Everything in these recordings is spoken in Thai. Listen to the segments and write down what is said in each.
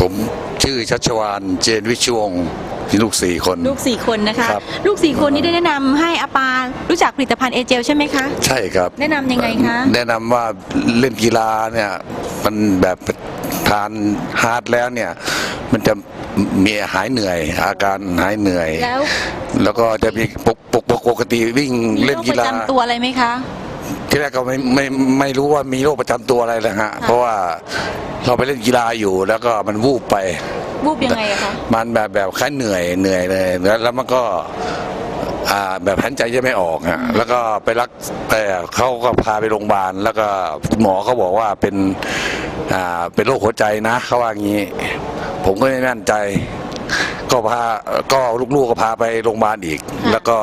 ผมชื่อชัชวานเจนวิชวงศ์มีลูกสี่คน ลูกสี่คนนะคะ ครับ ลูกสี่คนนี้ได้แนะนำให้อาปารู้จักผลิตภัณฑ์เอเจลใช่ไหมคะ ใช่ครับ แนะนำยังไงคะ แนะนำว่าเล่นกีฬาเนี่ยมันแบบทานฮาร์ดแล้วเนี่ยมันจะมีหายเหนื่อย อาการหายเหนื่อย แล้ว แล้วก็จะมีปกปกปกติวิ่งมีเล่นโรคกีประฬาจำตัวอะไรไหมคะ ที่แรกก็ไม่ไม่ไม่รู้ว่ามีโรคประจำตัวอะไรเลยฮะ เพราะว่าเราไปเล่นกีฬาอยู่แล้วก็มันวูบไปบูบยังไงอะคะ มันแบบแบบแค่เหนื่อยเหนื่อยเลยแล้วแล้วมันก็อ่าแบบหันใจจะไม่ออกฮะแล้วก็ไปรักเอ่อเขาก็พาไปโรงพยาบาล แล้วก็คุณหมอเขาบอกว่าเป็นอ่าเป็นโรคหัวใจนะเขาว่างี้ ผมก็ไม่มั่นใจ ก็พาก็ลูกๆก็พาไปโรงพยาบาลอีก แล้วก็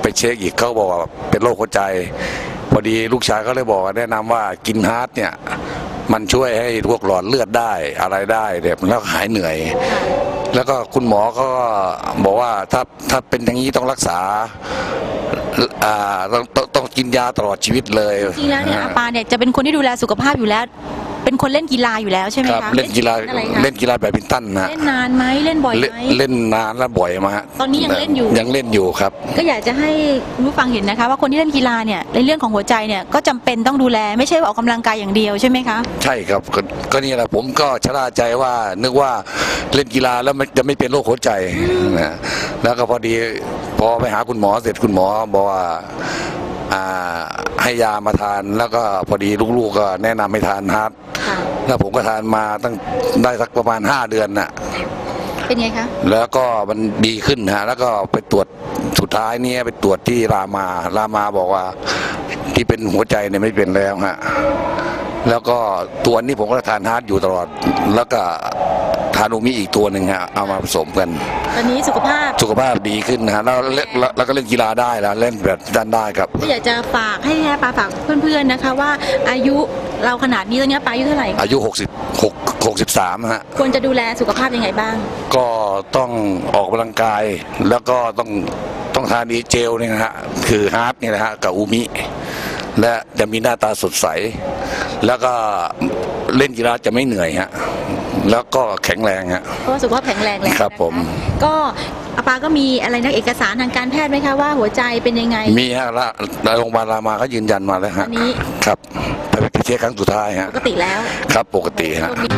ไปเช็คอีกเขาบอกว่าเป็นโรคหัวใจ พอดีลูกชายก็เลยบอกว่าแนะนำว่ากินฮาร์ดเนี่ยมันช่วยให้พวกหลอดเลือดได้อะไรได้เนี่ยแล้วหายเหนื่อย แล้วก็คุณหมอก็บอกว่าถ้าถ้าเป็นอย่างนี้ต้องรักษาอ่าต้องต้องต้องกินยาตลอดชีวิตเลยจริงแล้วเนี่ยอาปาเนี่ยจะเป็นคนที่ดูแลสุขภาพอยู่แล้ว เป็นคนเล่นกีฬาอยู่แล้วใช่ไหมครับคะเล่นกีฬาอะไรคะเล่นกีฬาแบดมินตันนะเล่นนานไหมเล่นบ่อยเล่นไหม เล่นนานและบ่อยมาฮะตอนนี้ยังเล่นอยู่ ยังเล่นอยู่ครับ ก็อยากจะให้คุณผู้ฟังเห็นนะคะ ว่าคนที่เล่นกีฬาเนี่ยในเรื่องของหัวใจเนี่ยก็จำเป็นต้องดูแลไม่ใช่ว่าออกกำลังกายอย่างเดียวใช่ไหมคะใช่ครับก็ก็นี่แหละผมก็ชะล่าใจว่านึกว่าเล่นกีฬาแล้วมันจะไม่เป็นโรคหัวใจนะแล้วก็พอดีพอไปหาคุณหมอเสร็จคุณหมอบอกว่าอ่า ให้ยามาทาน แล้วก็พอดีลูกๆก็แนะนำให้ทานฮาร์ดค่ะแล้วผมก็ทานมาตั้งได้สักประมาณ 5 เดือนน่ะ เป็นไงคะ แล้วก็มันดีขึ้นฮะแล้วก็ไปตรวจสุดท้ายเนี่ยไปตรวจที่รามา รามาบอกว่าที่เป็นหัวใจเนี่ยไม่เป็นแล้วฮะ แล้วก็ตัวนี้ผมก็ทานฮาร์ดอยู่ตลอด แล้วก็ทานอูมิอีกตัวหนึ่งฮะเอามาผสมกัน ตอนนี้สุขภาพสุขภาพดีขึ้นนะฮะแล้วเล่นแล้วแล้วก็เล่นกีฬาได้แล้วเล่นแบบด้านได้ครับก็อยากจะฝากให้อาปาฝากเพื่อนๆนะคะว่าอายุเราขนาดนี้ตอนนี้อาปาอายุเท่าไหร่อายุ 66 63ฮะควรจะดูแลสุขภาพยังไงบ้าง ก็ต้องออกกำลังกายแล้วก็ต้องต้องทานดีเจลเนี่ยนะฮะคือฮาร์ดเนี่ยนะฮะกับอูมิและจะมีหน้าตาสดใส แล้วก็เล่นกีฬาจะไม่เหนื่อยฮะแล้วก็แข็งแรงฮะเพราะว่าสุขภาพแข็งแรงแล้วครับนะะผมก็อาปาก็มีอะไรนะเอกสารทางการแพทย์ไหมคะว่าหัวใจเป็นยังไง มีฮะละโรงพยาบาลรามาเขายืนยันมาแล้วฮะอันนี้ ครับไปไปเช็คครั้งสุดท้ายฮะปกติแล้วครับปกติฮะคนมี